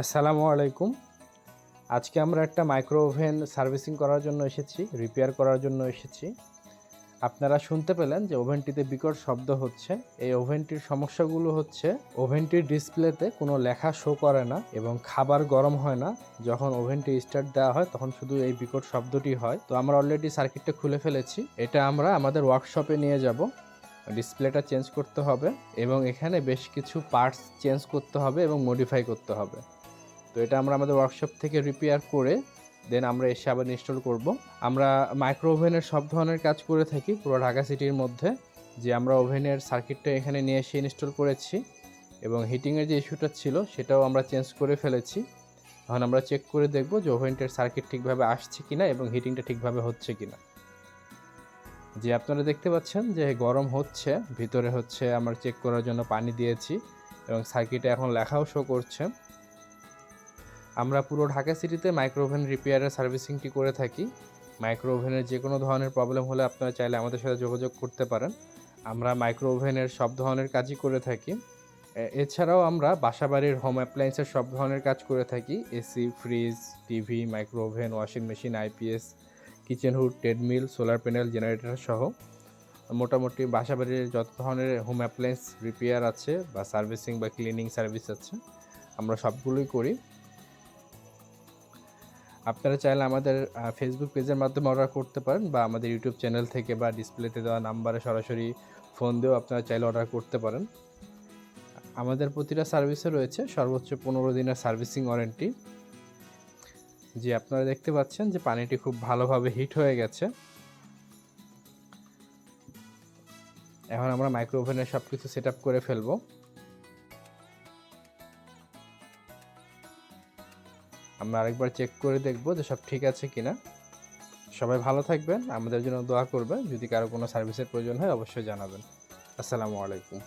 আসসালামু আলাইকুম। আজকে আমরা একটা মাইক্রো ওভেন সার্ভিসিং করার জন্য এসেছি, রিপেয়ার করার জন্য এসেছি। আপনারা শুনতে পেলেন যে ওভেনটিতে বিকট শব্দ হচ্ছে। এই ওভেনটির সমস্যাগুলো হচ্ছে, ওভেনটির ডিসপ্লেতে কোনো লেখা শো করে না এবং খাবার গরম হয় না। যখন ওভেনটি স্টার্ট দেওয়া হয়, তখন শুধু এই বিকট শব্দটি হয়। তো আমরা অলরেডি সার্কিটটা খুলে ফেলেছি। এটা আমরা আমাদের ওয়ার্কশপে নিয়ে যাব। ডিসপ্লেটা চেঞ্জ করতে হবে এবং এখানে বেশ কিছু পার্টস চেঞ্জ করতে হবে এবং মডিফাই করতে হবে। তো এটা আমরা আমাদের ওয়ার্কশপ থেকে রিপেয়ার করে দেন আমরা এসে আবার ইনস্টল করব। আমরা মাইক্রো ওভেনের সব ধরনের কাজ করে থাকি পুরো ঢাকা সিটির মধ্যে, যে আমরা ওভেনের সার্কিটটা এখানে নিয়ে এসে ইনস্টল করেছি এবং হিটিংয়ের যে ইস্যুটা ছিল সেটাও আমরা চেঞ্জ করে ফেলেছি। এখন আমরা চেক করে দেখব যে ওভেনটার সার্কিট ঠিকভাবে আসছে কিনা এবং হিটিংটা ঠিকভাবে হচ্ছে কিনা। যে আপনারা দেখতে পাচ্ছেন যে গরম হচ্ছে, ভিতরে হচ্ছে আমরা চেক করার জন্য পানি দিয়েছি এবং সার্কিটে এখন লেখাও শো করছে। আমরা পুরো ঢাকা সিটিতে মাইক্রো ওভেন রিপেয়ারের সার্ভিসিংটি করে থাকি। মাইক্রো ওভেনের যে কোনো ধরনের প্রবলেম হলে আপনারা চাইলে আমাদের সাথে যোগাযোগ করতে পারেন। আমরা মাইক্রো ওভেনের সব ধরনের কাজই করে থাকি। এছাড়াও আমরা বাসাবাড়ির হোম অ্যাপ্লায়েন্সের সব ধরনের কাজ করে থাকি। AC fridge TV micro oven washing machine IPS kitchen hood treadmill solar panel generator সহ মোটামুটি বাসাবাড়ির যত ধরনের হোম অ্যাপ্লায়েন্স রিপেয়ার আছে বা সার্ভিসিং বা ক্লিনিং সার্ভিস আছে, আমরা সবগুলোই করি। আপনারা চাইলে আমাদের ফেসবুক পেজের মাধ্যমে অর্ডার করতে পারেন বা আমাদের ইউটিউব চ্যানেল থেকে বা ডিসপ্লেতে দেওয়া নাম্বারে সরাসরি ফোন দিয়েও আপনারা চাইলে অর্ডার করতে পারেন। আমাদের প্রতিটা সার্ভিসে রয়েছে সর্বোচ্চ পনেরো দিনের সার্ভিসিং ওয়ারেন্টি যে আপনারা দেখতে পাচ্ছেন যে পানিটি খুব ভালোভাবে হিট হয়ে গেছে। এখন আমরা মাইক্রো ওভেনে সব কিছু সেট করে ফেলব। আমরা আরেকবার চেক করে দেখব যে সব ঠিক আছে কি না সবাই ভালো থাকবেন, আমাদের জন্য দোয়া করবেন। যদি কারও কোনো সার্ভিসের প্রয়োজন হয়, অবশ্যই জানাবেন। আসসালামু আলাইকুম।